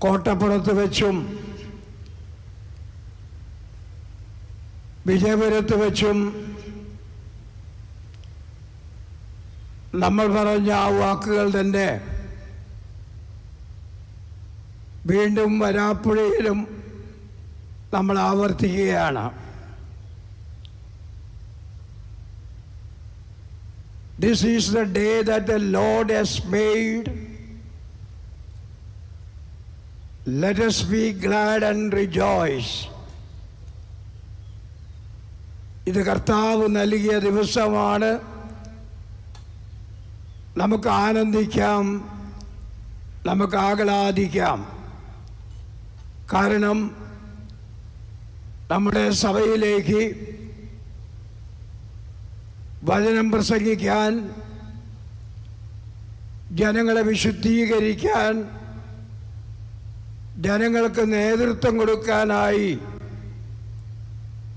കോട്ടപ്പുറത്ത് വെച്ചും വിജയപുരത്ത് വെച്ചും നമ്മൾ പറഞ്ഞ ആ വാക്കുകൾ തന്നെ വീണ്ടും വരാപ്പുഴയിലും നമ്മൾ ആവർത്തിക്കുകയാണ്. This is the day that the lord has made let us be glad and rejoice. ഇത് കർത്താവ് നൽകിയ ദിവസമാണ്. നമുക്ക് ആനന്ദിക്കാം. നമുക്ക് ആഹ്ലാദിക്കാം. കാരണം നമ്മുടെ സഭയിലേക്ക് വചനം പ്രസംഗിക്കാൻ ജനങ്ങളെ വിശുദ്ധീകരിക്കാൻ ജനങ്ങൾക്ക് നേതൃത്വം കൊടുക്കാനായി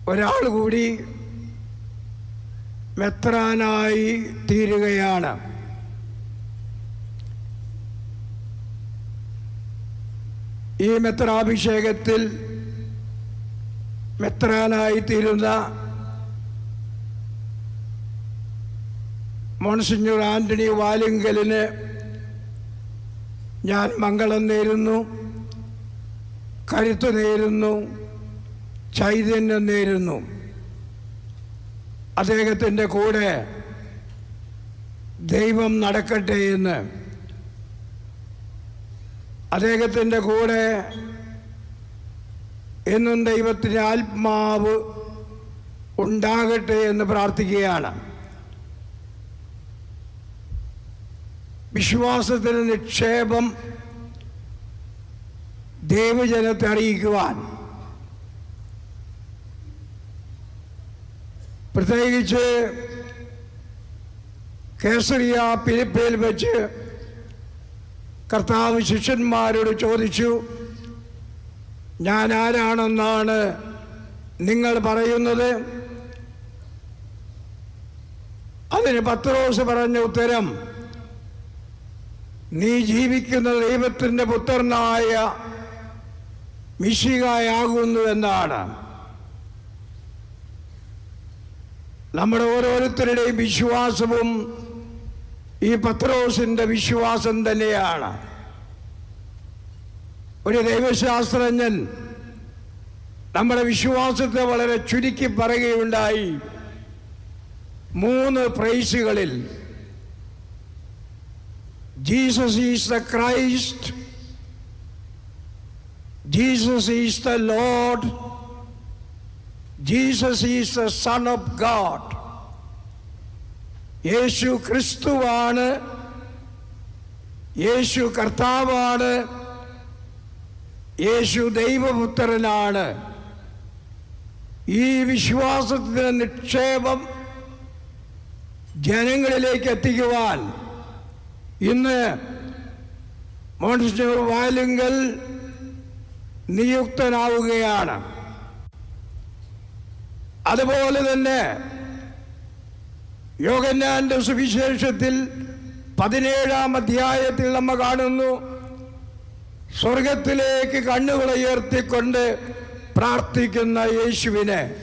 ഒരാൾ കൂടി മെത്രാനായി തീരുകയാണ്. ഈ മെത്രാഭിഷേകത്തിൽ മെത്രാനായി തീരുന്ന മോൺസിഞ്ഞൂർ ആന്റണി വാലിങ്കലിന് ഞാൻ മംഗളം നേരുന്നു. കരുത്ത് നേരുന്നു ചൈതന്യം നേരുന്നു. അദ്ദേഹത്തിന്റെ കൂടെ ദൈവം നടക്കട്ടെ എന്ന്. അദ്ദേഹത്തിന്റെ കൂടെ എന്നും ദൈവത്തിന്റെ ആത്മാവ് ഉണ്ടാകട്ടെ എന്ന് പ്രാർത്ഥിക്കുകയാണ്. വിശ്വാസത്തിന് നിക്ഷേപം ദൈവജനത്തെ അറിയിക്കുവാൻ. പ്രത്യേകിച്ച് കേസറിയ പിലിപ്പയിൽ വെച്ച് കർത്താവ് ശിഷ്യന്മാരോട് ചോദിച്ചു ഞാൻ ആരാണെന്നാണ് നിങ്ങൾ പറയുന്നത്? അതിന് പത്രോസ് പറഞ്ഞ ഉത്തരം നീ ജീവിക്കുന്ന ദൈവത്തിന്റെ പുത്രനായ മിശികായാകുന്നു എന്നാണ് നമ്മുടെ ഓരോരുത്തരുടെയും വിശ്വാസവും ഈ പത്രോസിന്റെ വിശ്വാസം തന്നെയാണ്. ഒരു ദൈവശാസ്ത്രജ്ഞൻ നമ്മുടെ വിശ്വാസത്തെ വളരെ ചുരുക്കി പറയുകയുണ്ടായി. മൂന്ന് പ്രൈസുകളിൽ Jesus is the Christ Jesus is the lord Jesus is the son of God യേശു ക്രിസ്തുവാണ്. യേശു കർത്താവാണ്. യേശു ദൈവപുത്രനാണ്. ഈ വിശ്വാസത്തിന്റെ നിക്ഷേപം ജനങ്ങളിലേക്ക് എത്തിക്കുവാൻ ഇന്ന് മോൺസിനോർ വാലുങ്കൽ നിയുക്തനാവുകയാണ്. അതുപോലെ തന്നെ യോഗന്നാന്റെ സുവിശേഷത്തിൽ പതിനേഴാം അധ്യായത്തിൽ നമ്മൾ കാണുന്നു സ്വർഗത്തിലേക്ക് കണ്ണുകൾ ഉയർത്തിക്കൊണ്ട് പ്രാർത്ഥിക്കുന്ന യേശുവിനെ.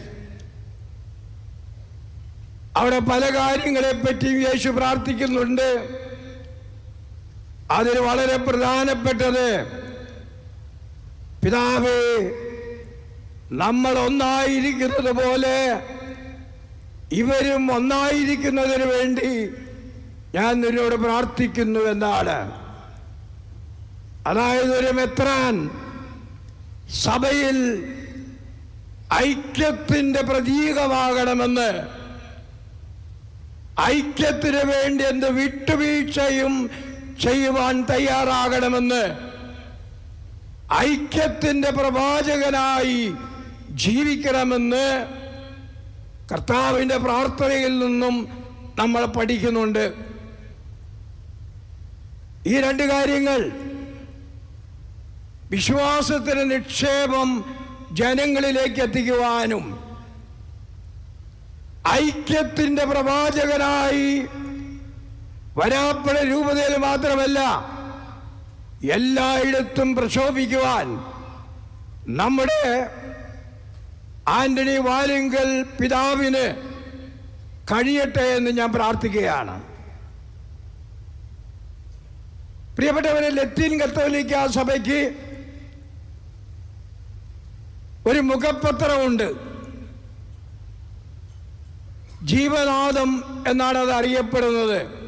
അവിടെ പല കാര്യങ്ങളെപ്പറ്റിയും യേശു പ്രാർത്ഥിക്കുന്നുണ്ട്. അതിൽ വളരെ പ്രധാനപ്പെട്ടത് പിതാവേ നമ്മൾ ഒന്നായിരിക്കുന്നത് പോലെ ഇവരും ഒന്നായിരിക്കുന്നതിന് വേണ്ടി ഞാൻ നിന്നോട് പ്രാർത്ഥിക്കുന്നു എന്നാണ്. അതായത് ഒരു മെത്രാൻ സഭയിൽ ഐക്യത്തിന്റെ പ്രതീകമാകണമെന്ന് ഐക്യത്തിന് വേണ്ടി എന്ത് വിട്ടുവീഴ്ചയും ചെയ്യുവാൻ തയ്യാറാകണമെന്ന് ഐക്യത്തിന്റെ പ്രവാചകനായി ജീവിക്കണമെന്ന് കർത്താവിന്റെ പ്രാർത്ഥനയിൽ നിന്നും നമ്മൾ പഠിക്കുന്നുണ്ട്. ഈ രണ്ട് കാര്യങ്ങൾ വിശ്വാസത്തിന് നിക്ഷേപം ജനങ്ങളിലേക്ക് എത്തിക്കുവാനും ഐക്യത്തിന്റെ പ്രവാചകനായി വരാപ്പുഴ രൂപതയിൽ മാത്രമല്ല എല്ലായിടത്തും പ്രക്ഷോഭിക്കുവാൻ നമ്മുടെ ആന്റണി വാലിങ്കൽ പിതാവിന് കഴിയട്ടെ എന്ന് ഞാൻ പ്രാർത്ഥിക്കുകയാണ്. പ്രിയപ്പെട്ടവരെ ലത്തീൻ കത്തോലിക്ക സഭയ്ക്ക് ഒരു മുഖപത്രമുണ്ട്. ജീവനാദം എന്നാണ് അത് അറിയപ്പെടുന്നത്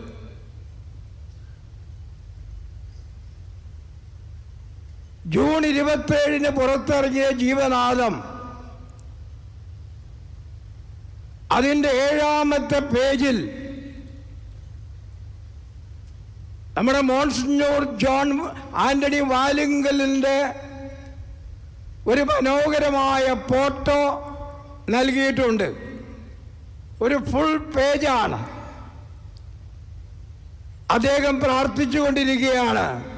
ജൂൺ ഇരുപത്തേഴിന് പുറത്തിറങ്ങിയ ജീവനാദം. അതിന്റെ ഏഴാമത്തെ പേജിൽ നമ്മുടെ മോൺസിഞ്ഞൂർ ജോൺ ആന്റണി വാലിങ്കലിന്റെ ഒരു മനോഹരമായ ഫോട്ടോ നൽകിയിട്ടുണ്ട്. ഒരു ഫുൾ പേജാണ് അദ്ദേഹം പ്രാർത്ഥിച്ചുകൊണ്ടിരിക്കുകയാണ്.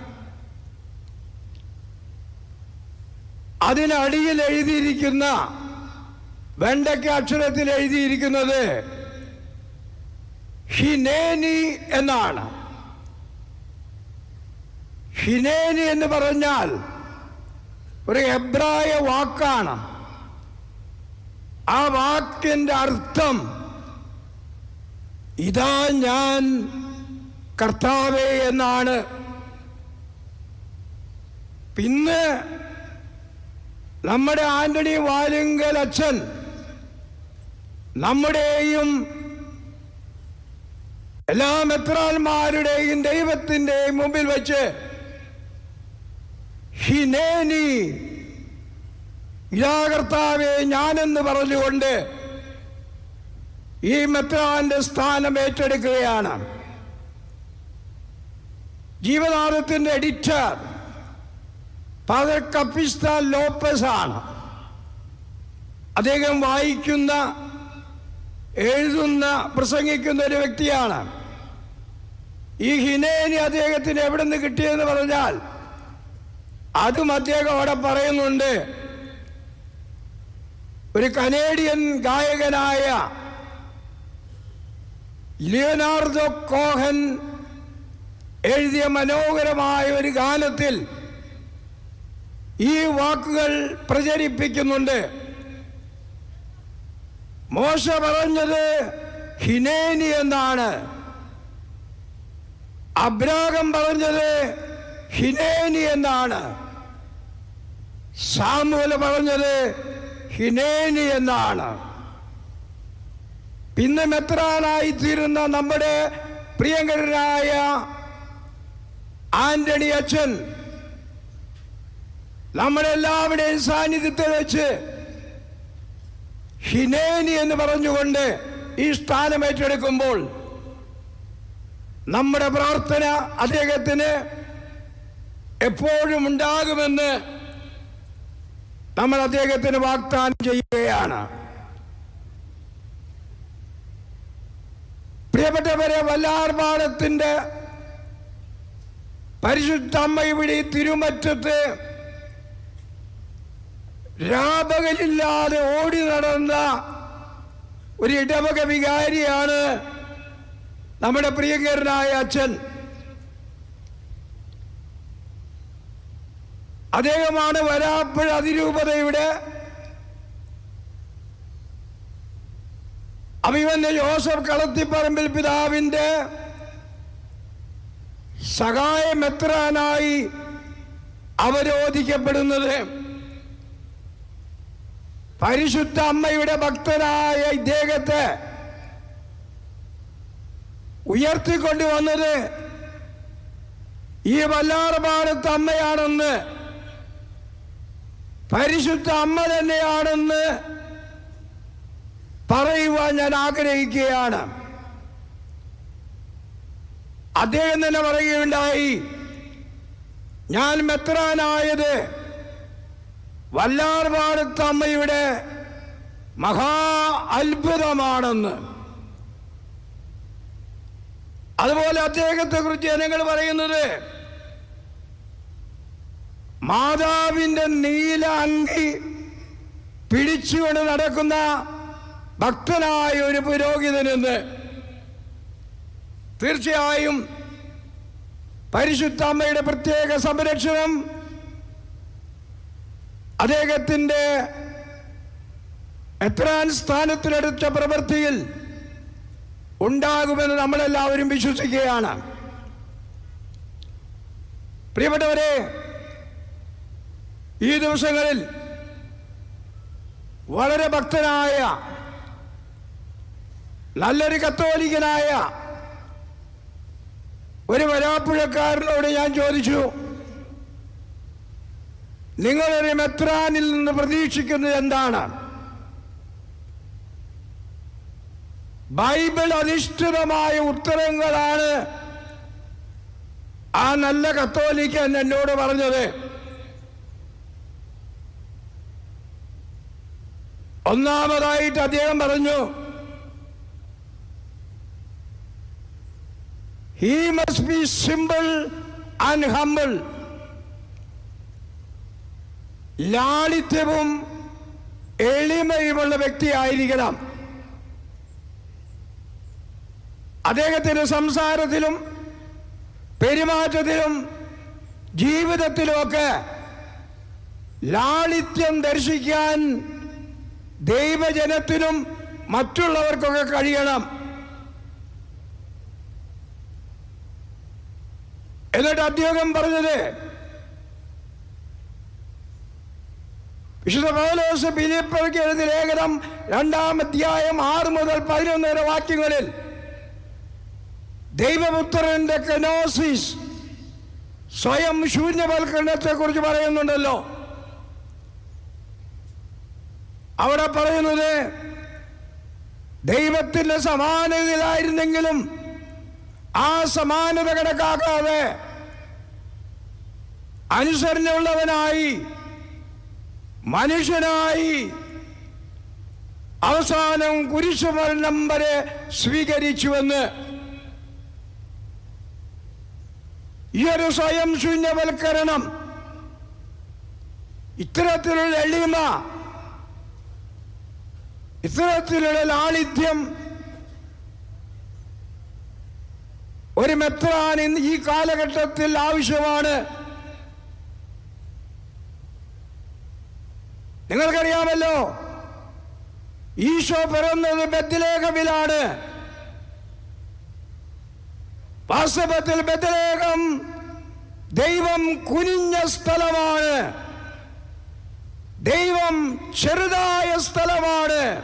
അതിനടിയിൽ എഴുതിയിരിക്കുന്ന വെണ്ടയ്ക്ക അക്ഷരത്തിൽ എഴുതിയിരിക്കുന്നത് ഹിനേനി എന്നാണ്. ഹിനേനി എന്ന് പറഞ്ഞാൽ ഒരു എബ്രായ വാക്കാണ്. ആ വാക്കിന്റെ അർത്ഥം ഇതാ ഞാൻ കർത്താവേ എന്നാണ്. പിന്നെ നമ്മുടെ ആന്റണി വാലുങ്കൽ അച്ഛൻ നമ്മുടെയും എല്ലാ മെത്രാന്മാരുടെയും ദൈവത്തിന്റെയും മുമ്പിൽ വച്ച് ഹിനേനി ഇലാകർത്താവെ ഞാനെന്ന് പറഞ്ഞുകൊണ്ട് ഈ മെത്രാന്റെ സ്ഥാനം ഏറ്റെടുക്കുകയാണ്. ജീവനാഥത്തിന്റെ എഡിറ്റർ ഫാദർ കപ്പിസ്ത ലോപ്പസ് ആണ് അദ്ദേഹം വായിക്കുന്ന എഴുതുന്ന പ്രസംഗിക്കുന്ന ഒരു വ്യക്തിയാണ്. ഈ ഹിനേനി അദ്ദേഹത്തിന് എവിടെ നിന്ന് കിട്ടിയെന്ന് പറഞ്ഞാൽ അതും അദ്ദേഹം അവിടെ പറയുന്നുണ്ട്. ഒരു കനേഡിയൻ ഗായകനായ ലിയനാർഡോ കോഹൻ എഴുതിയ മനോഹരമായ ഒരു ഗാനത്തിൽ ഈ വാക്കുകൾ പ്രചരിപ്പിക്കുന്നുണ്ട്. മോശ പറഞ്ഞത് ഹിനേനി എന്നാണ്. അബ്രാഹം പറഞ്ഞത് ഹിനേനി എന്നാണ്. സാമുവൽ പറഞ്ഞത് ഹിനേനി എന്നാണ്. പിന്നെ മെത്രാനായി തീരുന്ന നമ്മുടെ പ്രിയങ്കരനായ ആന്റണി അച്ഛൻ നമ്മളെല്ലാവരുടെയും സാന്നിധ്യത്തിൽ വെച്ച് ഹിനേനി എന്ന് പറഞ്ഞുകൊണ്ട് ഈ സ്ഥാനം ഏറ്റെടുക്കുമ്പോൾ നമ്മുടെ പ്രാർത്ഥന അദ്ദേഹത്തിന് എപ്പോഴും ഉണ്ടാകുമെന്ന് നമ്മൾ അദ്ദേഹത്തിന് വാഗ്ദാനം ചെയ്യുകയാണ്. പ്രിയപ്പെട്ടവരെ വല്ലാർപാടത്തിന്റെ പരിശുദ്ധ അമ്മ ഇവിടെ തിരുമറ്റത്ത് രാപകലില്ലാതെ ഓടി നടന്ന ഒരു ഇടവക വികാരിയാണ് നമ്മുടെ പ്രിയങ്കരനായ അച്ഛൻ. അദ്ദേഹമാണ് വരാപ്പുഴ അതിരൂപതയുടെ അഭിമന്യ ജോസഫ് കളത്തിപ്പറമ്പിൽ പിതാവിന്റെ സഹായമെത്രാനായി അവരോധിക്കപ്പെടുന്നത്? പരിശുദ്ധ അമ്മയുടെ ഭക്തനായ ഇദ്ദേഹത്തെ ഉയർത്തിക്കൊണ്ടുവന്നത് ഈ വല്ലാർപാടത്ത് അമ്മയാണെന്ന് പരിശുദ്ധ അമ്മ തന്നെയാണെന്ന് പറയുവാൻ ഞാൻ ആഗ്രഹിക്കുകയാണ്. അദ്ദേഹം തന്നെ പറയുകയുണ്ടായി ഞാൻ മെത്രാനായത് വല്ലാർപാടത്ത് അമ്മയുടെ മഹാ അത്ഭുതമാണെന്ന്. അതുപോലെ അദ്ദേഹത്തെ കുറിച്ച് ജനങ്ങൾ പറയുന്നത് മാതാവിന്റെ നീല അങ്കി പിടിച്ചുകൊണ്ട് നടക്കുന്ന ഭക്തനായ ഒരു പുരോഹിതനെന്ന്. തീർച്ചയായും പരിശുദ്ധ അമ്മയുടെ പ്രത്യേക സംരക്ഷണം അദ്ദേഹത്തിന്റെ എത്രാൻ സ്ഥാനത്തിലെടുത്ത പ്രവൃത്തിയിൽ ഉണ്ടാകുമെന്ന് നമ്മളെല്ലാവരും വിശ്വസിക്കുകയാണ്. പ്രിയപ്പെട്ടവരെ ഈ ദിവസങ്ങളിൽ വളരെ ഭക്തനായ നല്ലൊരു കത്തോലിക്കനായ ഒരു വരാപ്പുഴക്കാരനോട് ഞാൻ ചോദിച്ചു നിങ്ങളൊരു മെത്രാനിൽ നിന്ന് പ്രതീക്ഷിക്കുന്നത് എന്താണ്? ബൈബിൾ അധിഷ്ഠിതമായ ഉത്തരങ്ങളാണ് ആ നല്ല കത്തോലിക്കൻ എന്നോട് പറഞ്ഞത്. ഒന്നാമതായിട്ട് അദ്ദേഹം പറഞ്ഞു he must be simple and humble ലാളിത്യവും എളിമയുമുള്ള വ്യക്തിയായിരിക്കണം. അദ്ദേഹത്തിന്റെ സംസാരത്തിലും പെരുമാറ്റത്തിലും ജീവിതത്തിലുമൊക്കെ ലാളിത്യം ദർശിക്കാൻ ദൈവജനത്തിനും മറ്റുള്ളവർക്കൊക്കെ കഴിയണം. എന്നിട്ട് അദ്ദേഹം പറഞ്ഞത് വിശുദ്ധ പൗലോസ് ഫിലിപ്പർക്ക് എഴുതിയ ലേഖനം രണ്ടാം അധ്യായം ആറ് മുതൽ പതിനൊന്ന് വരെ വാക്യങ്ങളിൽ ദൈവപുത്രന്റെ കനോസിസ് സ്വയം ശൂന്യവൽക്കരണത്തെ കുറിച്ച് പറയുന്നുണ്ടല്ലോ. അവിടെ പറയുന്നത് ദൈവത്തിന്റെ സമാനതയിലായിരുന്നെങ്കിലും ആ സമാനത കണക്കാക്കാതെ അനുസരണയുള്ളവനായി മനുഷ്യനായി അവസാനം കുരിശുമരണം വരെ സ്വീകരിച്ചുവെന്ന് ഈ ഒരു സ്വയം ശൂന്യവൽക്കരണം ഇത്തരത്തിലുള്ള എളിമ ഇത്തരത്തിലുള്ള ലാളിത്യം ഒരു മെത്രാൻ ഈ കാലഘട്ടത്തിൽ ആവശ്യമാണ്. നിങ്ങൾക്കറിയാമല്ലോ? ഈശോ പിറന്നത് ബദ്ലേഖമിലാണ് വാസ്തവത്തിൽ ബദ്ലേഖം ദൈവം കുനിഞ്ഞ സ്ഥലമാണ്. ദൈവം ചെറുതായ സ്ഥലമാണ്.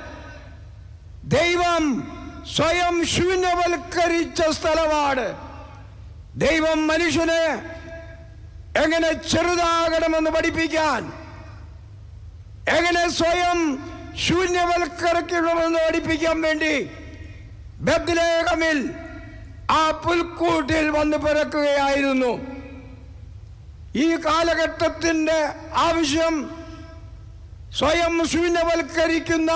ദൈവം സ്വയം ശൂന്യവൽക്കരിച്ച സ്ഥലമാണ്. ദൈവം മനുഷ്യനെ എങ്ങനെ ചെറുതാകണമെന്ന് പഠിപ്പിക്കാൻ എങ്ങനെ സ്വയം ശൂന്യവൽക്കരിക്കണമെന്ന് പഠിപ്പിക്കാൻ വേണ്ടി ബദ്ലേഖമിൽ ആ പുൽക്കൂട്ടിൽ വന്ന് പിറക്കുകയായിരുന്നു. ഈ കാലഘട്ടത്തിന്റെ ആവശ്യം സ്വയം ശൂന്യവൽക്കരിക്കുന്ന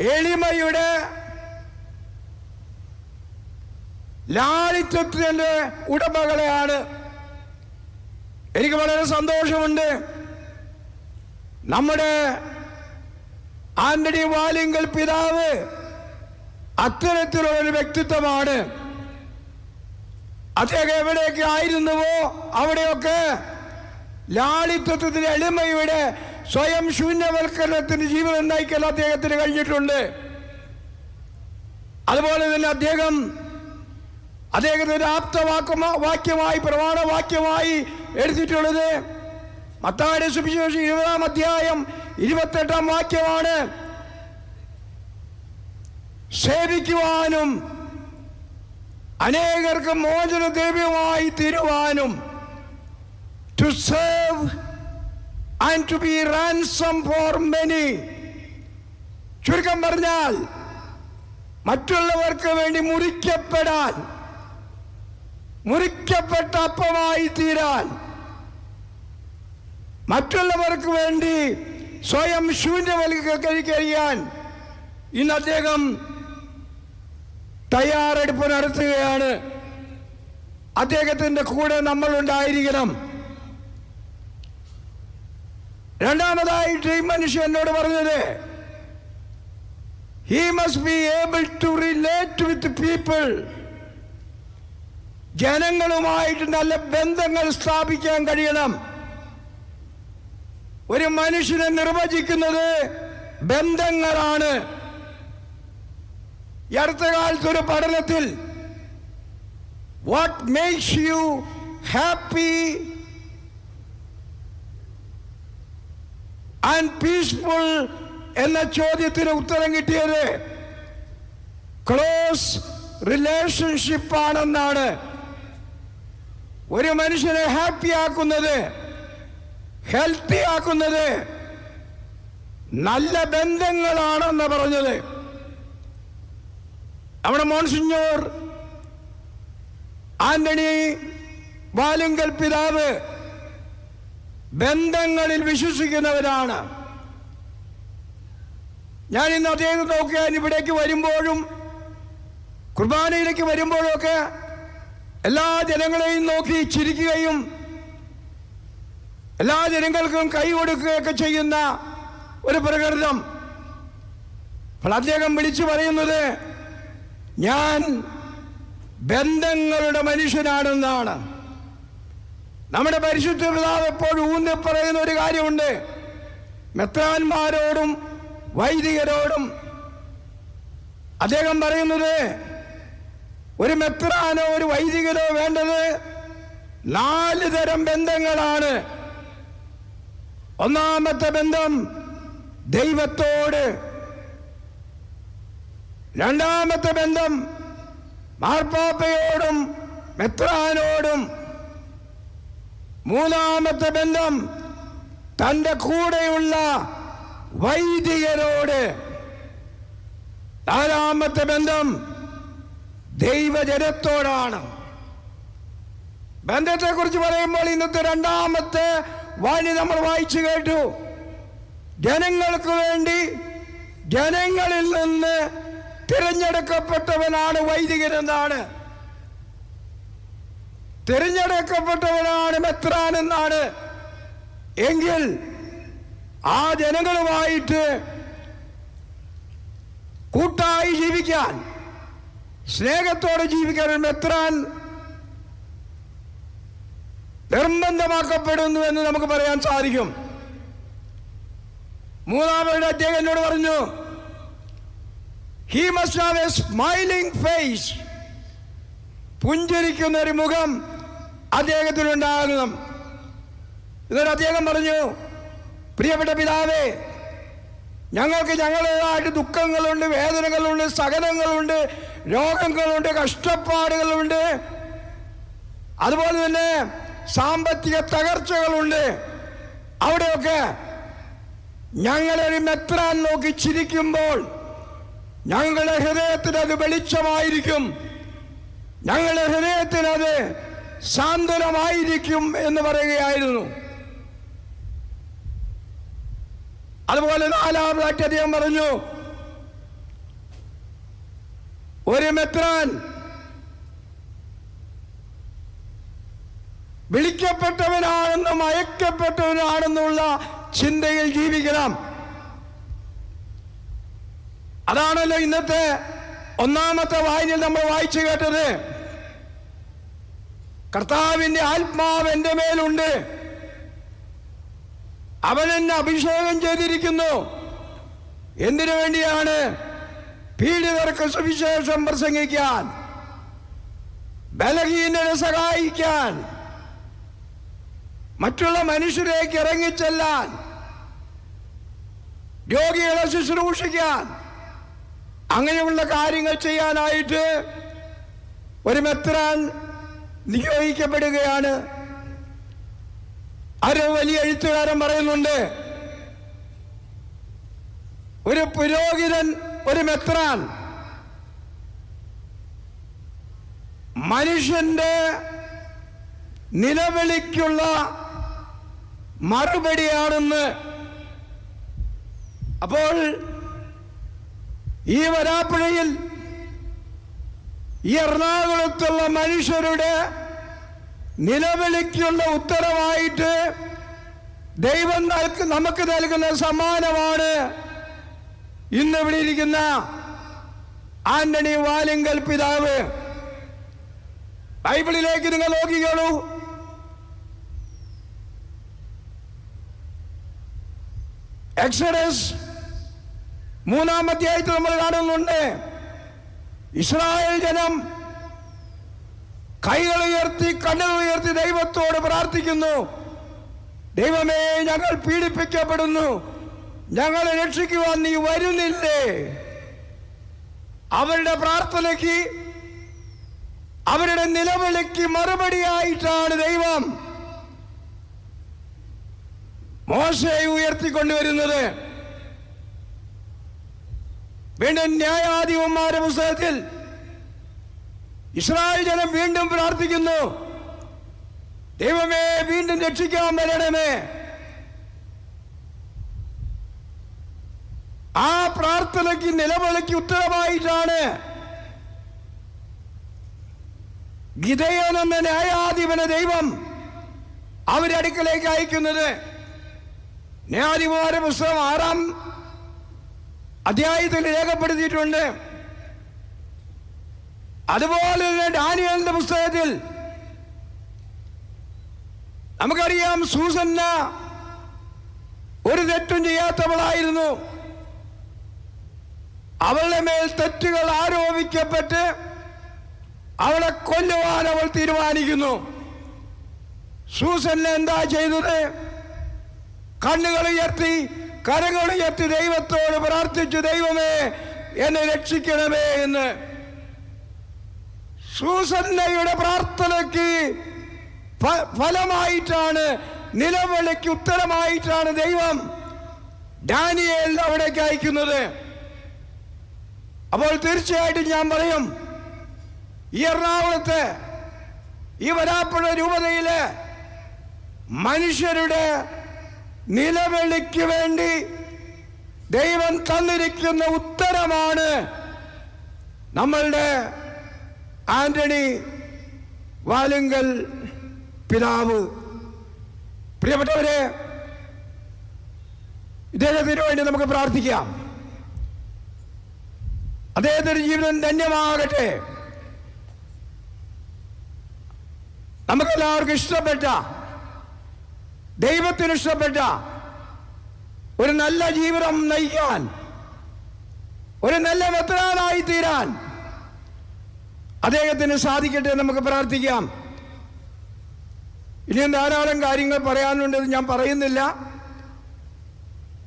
എളിമയുടെ ലാളിത്യത്തിന്റെ ഉടമകളെയാണ്. എനിക്ക് വളരെ സന്തോഷമുണ്ട്. നമ്മുടെ ആന്റണി വാലിങ്കൽ പിതാവ് അത്തരത്തിലുള്ള ഒരു വ്യക്തിത്വമാണ്. അദ്ദേഹം എവിടെയൊക്കെ ആയിരുന്നുവോ അവിടെയൊക്കെ ലാളിത്വത്തിന്റെ എളിമയുടെ സ്വയം ശൂന്യവൽക്കരണത്തിന് ജീവിതം നയിക്കാൻ അദ്ദേഹത്തിന് കഴിഞ്ഞിട്ടുണ്ട്. അതുപോലെ തന്നെ അദ്ദേഹം അദ്ദേഹത്തിന്റെ ആപ്തവാക്യമായി വാക്യമായി പ്രമാണവാക്യമായി എടുത്തിട്ടുള്ളത് മത്തായുടെ സുവിശേഷം ഇരുപതാം അധ്യായം ഇരുപത്തെട്ടാം വാക്യമാണ്. സേവിക്കുവാനും അനേകർക്ക് മോചന ദ്രവ്യമായി തീരുവാനും to save and to be ransom for many ചുരുക്കം പറഞ്ഞാൽ മറ്റുള്ളവർക്ക് വേണ്ടി മുറിക്കപ്പെടാൻ മുറിക്കപ്പെട്ട അപ്പമായി തീരാൻ മറ്റുള്ളവർക്ക് വേണ്ടി സ്വയം ശൂന്യ കഴിക്കാൻ ഇന്ന് അദ്ദേഹം തയ്യാറെടുപ്പ് നടത്തുകയാണ് അദ്ദേഹത്തിന്റെ കൂടെ നമ്മൾ ഉണ്ടായിരിക്കണം രണ്ടാമതായിട്ട് ഈ മനുഷ്യൻ എന്നോട് പറഞ്ഞത് he must be able to relate with people ജനങ്ങളുമായിട്ട് നല്ല ബന്ധങ്ങൾ സ്ഥാപിക്കാൻ കഴിയണം. ഒരു മനുഷ്യനെ നിർവചിക്കുന്നത് ബന്ധങ്ങളാണ്. ഈ അടുത്ത കാലത്ത് ഒരു പഠനത്തിൽ what makes you happy and peaceful എന്ന ചോദ്യത്തിന് ഉത്തരം കിട്ടിയത് ക്ലോസ് റിലേഷൻഷിപ്പാണെന്നാണ് ഒരു മനുഷ്യനെ ഹാപ്പി ആക്കുന്നത് ഹെൽത്തി ആക്കുന്നത് നല്ല ബന്ധങ്ങളാണെന്ന് പറഞ്ഞത്. നമ്മുടെ മോൺസിഞ്ഞോർ ആന്റണി വാലുങ്കൽ പിതാവ് ബന്ധങ്ങളിൽ വിശ്വസിക്കുന്നവരാണ്. ഞാൻ ഇന്ന് അദ്ദേഹം നോക്കിയാൽ ഇവിടേക്ക് വരുമ്പോഴും കുർബാനയിലേക്ക് വരുമ്പോഴൊക്കെ എല്ലാ ജനങ്ങളെയും നോക്കി ചിരിക്കുകയും എല്ലാ ജനങ്ങൾക്കും കൈ കൊടുക്കുകയൊക്കെ ചെയ്യുന്ന ഒരു പ്രകൃതം. അപ്പോൾ അദ്ദേഹം വിളിച്ചു പറയുന്നത് ഞാൻ ബന്ധങ്ങളുടെ മനുഷ്യനാണെന്നാണ്. നമ്മുടെ പരിശുദ്ധ പിതാവ് എപ്പോഴും ഊന്നി പറയുന്ന ഒരു കാര്യമുണ്ട്. മെത്രാന്മാരോടും വൈദികരോടും അദ്ദേഹം പറയുന്നത് ഒരു മെത്രാനോ ഒരു വൈദികരോ വേണ്ടത് നാല് തരം ബന്ധങ്ങളാണ്. ഒന്നാമത്തെ ബന്ധം ദൈവത്തോട്. രണ്ടാമത്തെ ബന്ധം മാർപ്പാപ്പയോടും മെത്രാനോടും. മൂന്നാമത്തെ ബന്ധം തന്റെ കൂടെയുള്ള വൈദികരോട്. നാലാമത്തെ ബന്ധം ദൈവജനത്തോടാണ്. ബന്ധത്തെക്കുറിച്ച് പറയുമ്പോൾ ഇന്നത്തെ രണ്ടാമത്തെ വാണി നമ്മൾ വായിച്ചു കേട്ടു. ജനങ്ങൾക്ക് വേണ്ടി ജനങ്ങളിൽ നിന്ന് തിരഞ്ഞെടുക്കപ്പെട്ടവനാണ് വൈദികനെന്നാണ് തിരഞ്ഞെടുക്കപ്പെട്ടവനാണ് മെത്രാൻ എന്നാണ്. എങ്കിൽ ആ ജനങ്ങളുമായിട്ട് കൂട്ടായി ജീവിക്കാൻ സ്നേഹത്തോടെ ജീവിക്കാൻ മെത്രാൻ നിർബന്ധമാക്കപ്പെടുന്നു എന്ന് നമുക്ക് പറയാൻ സാധിക്കും. മൂന്നാമത് അദ്ദേഹം എന്നോട് പറഞ്ഞു he must have a smiling face പുഞ്ചിരിക്കുന്ന ഒരു മുഖം അദ്ദേഹത്തിനുണ്ടാകണം. എന്നിട്ട് അദ്ദേഹം പറഞ്ഞു പ്രിയപ്പെട്ട പിതാവേ ഞങ്ങൾക്ക് ഞങ്ങളുടേതായിട്ട് ദുഃഖങ്ങളുണ്ട് വേദനകളുണ്ട് സഹനങ്ങളുണ്ട് രോഗങ്ങളുണ്ട് കഷ്ടപ്പാടുകളുണ്ട്. അതുപോലെ തന്നെ സാമ്പത്തിക തകർച്ചകളുണ്ട്. അവിടെയൊക്കെ ഞങ്ങളൊരു മെത്രാൻ നോക്കി ചിരിക്കുമ്പോൾ ഞങ്ങളുടെ ഹൃദയത്തിന് അത് വെളിച്ചമായിരിക്കും. ഞങ്ങളുടെ ഹൃദയത്തിന് അത് സാന്ത്വനമായിരിക്കും എന്ന് പറയുകയായിരുന്നു. അതുപോലെ നാലാമതായിട്ട് അദ്ദേഹം പറഞ്ഞു ഒരു മെത്രാൻ വിളിക്കപ്പെട്ടവനാണെന്നും അയക്കപ്പെട്ടവനാണെന്നുള്ള ചിന്തയിൽ ജീവിക്കണം. അതാണല്ലോ ഇന്നത്തെ ഒന്നാമത്തെ വായനയിൽ നമ്മൾ വായിച്ചു കേട്ടത്. കർത്താവിന്റെ ആത്മാവ് എന്റെ മേലുണ്ട്. അവൻ എന്നെ അഭിഷേകം ചെയ്തിരിക്കുന്നു. എന്തിനു വേണ്ടിയാണ് പീഡിതർക്ക് സുവിശേഷം പ്രസംഗിക്കാൻ ബലഹീനരെ സഹായിക്കാൻ മറ്റുള്ള മനുഷ്യരേക്ക് ഇറങ്ങിച്ചെല്ലാൻ രോഗികളെ ശുശ്രൂഷിക്കാൻ അങ്ങനെയുള്ള കാര്യങ്ങൾ ചെയ്യാനായിട്ട് ഒരു മെത്രാൻ നിയോഗിക്കപ്പെടുകയാണ്. ഒരു വലിയ എഴുത്തുകാരൻ പറയുന്നുണ്ട് ഒരു പുരോഹിതൻ ഒരു മെത്രാൻ മനുഷ്യന്റെ നിലവിളിക്കുള്ള മറുപടിയാണെന്ന്. അപ്പോൾ ഈ വരാപ്പുഴയിൽ ഈ എറണാകുളത്തുള്ള മനുഷ്യരുടെ നിലവിളിക്കുള്ള ഉത്തരവായിട്ട് ദൈവം നമുക്ക് നൽകുന്ന സമ്മാനമാണ് ഇന്ന് ഇവിടെ ഇരിക്കുന്ന ആന്റണി വാലിങ്കൽ പിതാവ്. ബൈബിളിലേക്ക് നിങ്ങൾ നോക്കിക്കോളൂ. എക്സഡസ് മൂന്നാം അധ്യായത്തിൽ നമ്മൾ കാണുന്നുണ്ട്. ഇസ്രായേൽ ജനം കൈകൾ ഉയർത്തി കണ്ണുകൾ ഉയർത്തി ദൈവത്തോട് പ്രാർത്ഥിക്കുന്നു. ദൈവമേ ഞങ്ങൾ പീഡിപ്പിക്കപ്പെടുന്നു. ഞങ്ങളെ രക്ഷിക്കുവാൻ നീ വരുന്നില്ലേ? അവരുടെ പ്രാർത്ഥനയ്ക്ക് അവരുടെ നിലവിളിക്ക് മറുപടിയായിട്ടാണ് ദൈവം മോശയെ ഉയർത്തിക്കൊണ്ടുവരുന്നത്. വീണ്ടും ന്യായാധിപന്മാരുടെ പുസ്തകത്തിൽ ഇസ്രായേൽ ജനം വീണ്ടും പ്രാർത്ഥിക്കുന്നു. ദൈവമേ വീണ്ടും രക്ഷിക്കാൻ വരണമേ. ആ പ്രാർത്ഥനയ്ക്ക് നിലവിളിക്ക് ഉത്തരമായിട്ടാണ് ഗിതയോൻ എന്ന ന്യായാധിപന ദൈവം അവരടുക്കലേക്ക് അയക്കുന്നത്. ന്യായാധിപന്മാരുടെ പുസ്തകം ആറാം അധ്യായത്തിൽ രേഖപ്പെടുത്തിയിട്ടുണ്ട്. അതുപോലെ തന്നെ ഡാനിയലിന്റെ പുസ്തകത്തിൽ നമുക്കറിയാം സൂസന്ന ഒരു തെറ്റും ചെയ്യാത്തവളായിരുന്നു. അവളുടെ മേൽ തെറ്റുകൾ ആരോപിക്കപ്പെട്ട് അവളെ കൊല്ലുവാൻ അവൾ തീരുമാനിക്കുന്നു. സൂസന്ന എന്താ ചെയ്തത്? കണ്ണുകൾ ഉയർത്തി കരങ്ങൾ ഉയർത്തി ദൈവത്തോട് പ്രാർത്ഥിച്ചു ദൈവമേ എന്നെ രക്ഷിക്കണമേ എന്ന് സൂസന്നയുടെ പ്രാർത്ഥനയ്ക്ക് ഫലമായിട്ടാണ് നിലവിളിക്ക് ഉത്തരമായിട്ടാണ് ദൈവം ഡാനിയേൽ അവിടേക്ക് അയക്കുന്നത്. അപ്പോൾ തീർച്ചയായിട്ടും ഞാൻ പറയും ഈ എറണാകുളത്ത് ഈ വരാപ്പുഴ രൂപതയിലെ മനുഷ്യരുടെ നിലവിളിക്ക് വേണ്ടി ദൈവം തന്നിരിക്കുന്ന ഉത്തരമാണ് നമ്മളുടെ ആന്റണി വാലുങ്കൽ പിതാവ്. പ്രിയപ്പെട്ടവരെ ഇദ്ദേഹത്തിന് വേണ്ടി നമുക്ക് പ്രാർത്ഥിക്കാം. അദ്ദേഹത്തിന്റെ ജീവിതം ധന്യമാകട്ടെ. നമുക്കെല്ലാവർക്കും ഇഷ്ടപ്പെട്ട ദൈവത്തിന് ഇഷ്ടപ്പെട്ട ഒരു നല്ല ജീവിതം നയിക്കാൻ ഒരു നല്ല വെത്രാനായി തീരാൻ അദ്ദേഹത്തിന് സാധിക്കട്ടെ നമുക്ക് പ്രാർത്ഥിക്കാം. ഇനിയും ധാരാളം കാര്യങ്ങൾ പറയാനുണ്ട് ഞാൻ പറയുന്നില്ല.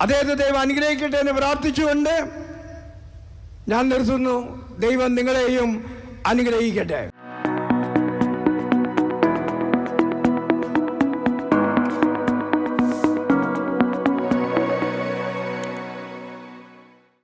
അദ്ദേഹത്തെ ദൈവം അനുഗ്രഹിക്കട്ടെ എന്ന് പ്രാർത്ഥിച്ചുകൊണ്ട് ഞാൻ നിർത്തുന്നു. ദൈവം നിങ്ങളെയും അനുഗ്രഹിക്കട്ടെ.